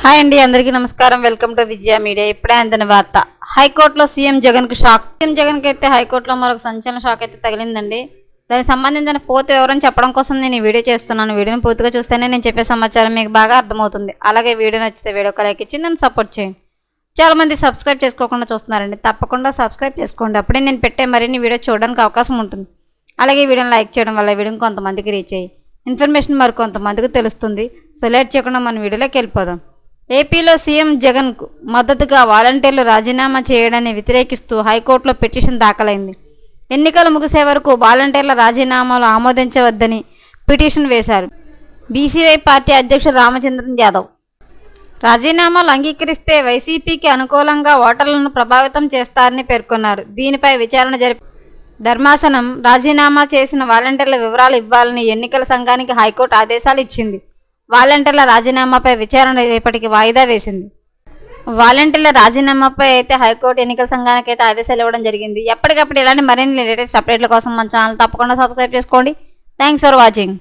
Hi అండి అందరికీ నమస్కారం. Welcome to Vijaya Media. ఇప్పుడే అందిన వార్త. హైకోర్టులో సీఎం జగన్కు షాక్. సీఎం జగన్కి అయితే హైకోర్టులో మరొక సంచలన షాక్ అయితే తగిలిందండి. దానికి సంబంధించిన పూర్తి వివరం చెప్పడం కోసం నేను ఈ వీడియో చేస్తున్నాను. వీడియోని పూర్తిగా చూస్తేనే నేను చెప్పే సమాచారం మీకు బాగా అర్థమవుతుంది. అలాగే వీడియో నచ్చితే వీడియో లైక్ ఇచ్చి నన్ను సపోర్ట్ చేయండి. చాలా మంది సబ్స్క్రైబ్ చేసుకోకుండా చూస్తున్నారండి. తప్పకుండా సబ్స్క్రైబ్ చేసుకోండి. అప్పుడే నేను పెట్టే మరిన్ని వీడియో చూడడానికి అవకాశం ఉంటుంది. అలాగే వీడియోని లైక్ చేయడం వల్ల వీడియోని కొంతమందికి రీచ్ అయ్యి ఇన్ఫర్మేషన్ మరి కొంతమందికి తెలుస్తుంది. సో లేట్ చేయకుండా మన వీడియోలోకి వెళ్ళిపోదాం. ఏపీలో సీఎం జగన్కు మద్దతుగా వాలంటీర్లు రాజీనామా చేయడాన్ని వ్యతిరేకిస్తూ హైకోర్టులో పిటిషన్ దాఖలైంది. ఎన్నికలు ముగిసే వరకు వాలంటీర్ల రాజీనామాలు ఆమోదించవద్దని పిటిషన్ వేశారు. బీసీవై పార్టీ అధ్యక్షుడు రామచంద్రన్ యాదవ్. రాజీనామాలు అంగీకరిస్తే వైసీపీకి అనుకూలంగా ఓటర్లను ప్రభావితం చేస్తారని పేర్కొన్నారు. దీనిపై విచారణ జరిపి ధర్మాసనం రాజీనామా చేసిన వాలంటీర్ల వివరాలు ఇవ్వాలని ఎన్నికల సంఘానికి హైకోర్టు ఆదేశాలు ఇచ్చింది. వాలంటీర్ల రాజీనామాపై విచారణ రేపటికి వాయిదా వేసింది. వాలంటీర్ల రాజీనామాపై అయితే హైకోర్టు ఎన్నికల సంఘానికి అయితే ఆదేశాలు ఇవ్వడం జరిగింది. ఎప్పటికప్పుడు ఇలాంటి మరిన్ని లేటెస్ట్ అప్డేట్ల కోసం మన ఛానల్ తప్పకుండా సబ్స్క్రైబ్ చేసుకోండి. Thanks for watching.